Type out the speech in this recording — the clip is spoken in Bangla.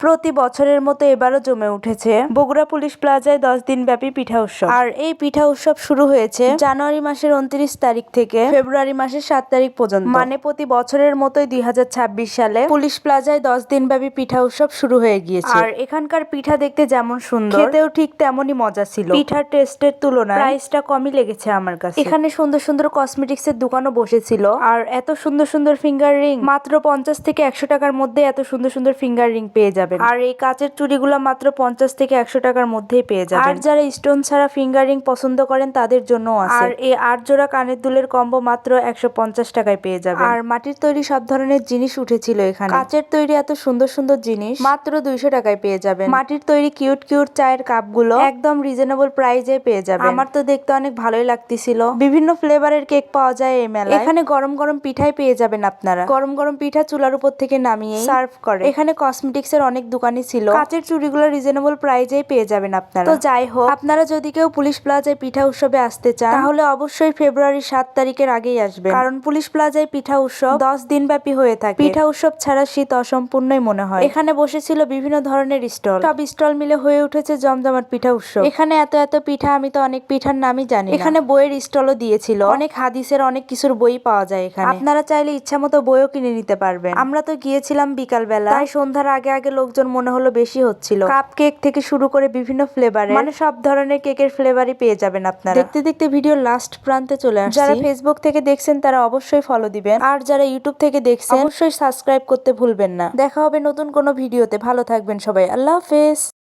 প্রতি বছরের মতো এবারও জমে উঠেছে বগুড়া পুলিশ প্লাজায় দশ দিন ব্যাপী পিঠা উৎসব। আর এই পিঠা উৎসব শুরু হয়েছে জানুয়ারি মাসের উনত্রিশ তারিখ থেকে ফেব্রুয়ারি মাসের সাত তারিখ পর্যন্ত। মানে প্রতি বছরের মতোই দুই সালে পুলিশ প্লাজায় দশ দিন ব্যাপী পিঠা উৎসব শুরু হয়ে গিয়েছে। আর এখানকার পিঠা দেখতে যেমন সুন্দর, খেতেও ঠিক তেমনই মজা ছিল। পিঠার টেস্টের তুলনায় প্রাইসটা কমই লেগেছে আমার কাছে। এখানে সুন্দর সুন্দর কসমেটিক্স এর দোকানও বসেছিল। আর এত সুন্দর সুন্দর ফিঙ্গার রিং মাত্র পঞ্চাশ থেকে একশো টাকার মধ্যে এত সুন্দর সুন্দর ফিঙ্গার রিং পেয়ে যাবেন। আর এই কাচের চুড়িগুলো মাত্র পঞ্চাশ থেকে একশো টাকার মধ্যেই পেয়ে যাবেন। আর যারা স্টোন ছাড়া ফিঙ্গার পছন্দ করেন তাদের জন্য আছে। আর এই আট জোড়া কানের দুলের কম্বো মাত্র একশো পঞ্চাশ টাকায় পেয়ে যাবেন। আর মাটির তৈরি সব ধরনের জিনিস উঠেছিল এখানে। কাচের তৈরি এত সুন্দর সুন্দর জিনিস মাত্র দুইশো টাকায় পেয়ে যাবেন। মাটির তৈরি কিউট কিউট চায়ের কাপগুলো একদম রিজনেবল প্রাইজে পেয়ে যাবেন। আমার তো দেখতে অনেক ভালোই লাগতেছিল। বিভিন্ন ফ্লেভারের কেক পাওয়া যায় এই মেলায়। এখানে গরম গরম পিঠাই পেয়ে যাবেন আপনারা। গরম গরম পিঠা চুলার উপর থেকে নামিয়ে সার্ভ করে। এখানে কসমেটিক্স এর অনেক দোকানই ছিল। কাচের চুড়িগুলো রিজনেবল প্রাইজেই পেয়ে যাবেন আপনারা। তো যাই হোক আপনারা যদি কেউ পুলিশ প্লাজায় পিঠা উৎসবে আসতে চান তাহলে অবশ্যই ফেব্রুয়ারি সাত তারিখের আগেই আসবেন। কারণ পুলিশ প্লাজায় পিঠা উৎসব দশ দিন ব্যাপী হয়ে থাকে। পিঠা উৎসব ছাড়া শীত অসম্পূর্ণই মনে হয়। এখানে বসেছিল বিভিন্ন ধরনের স্টল। সব স্টল মিলে হয়ে উঠেছে জমজমাট পিঠা উৎসব। এখানে এত এত পিঠা আমি তো অনেক পিঠার নামই জানি এখানে বইয়ের স্টলও দিয়েছিল। অনেক হাদিসের অনেক কিছুর বই পাওয়া যায় এখানে। আপনারা চাইলে ইচ্ছা মতো বইও কিনে নিতে পারবেন। আমরা তো গিয়েছিলাম বিকাল বেলা তাই সন্ধ্যার আগে আগে লোকজন মনে হলো বেশি হচ্ছিল। কাপ কেক থেকে শুরু করে বিভিন্ন ফ্লেভারে মানে সব ধরনের কেকের ফ্লেভারই পেয়ে যাবেন আপনারা। দেখতে দেখতে ভিডিও লাস্ট প্রান্তে চলে আসছে। যারা ফেসবুক থেকে দেখছেন তারা অবশ্যই ফলো দিবেন। আর যারা ইউটিউব থেকে দেখছেন অবশ্যই সাবস্ক্রাইব করতে ভুলবেন না। দেখা হবে নতুন কোনো ভিডিওতে ভালো থাকবেন সবাই। আল্লাহ হাফেজ।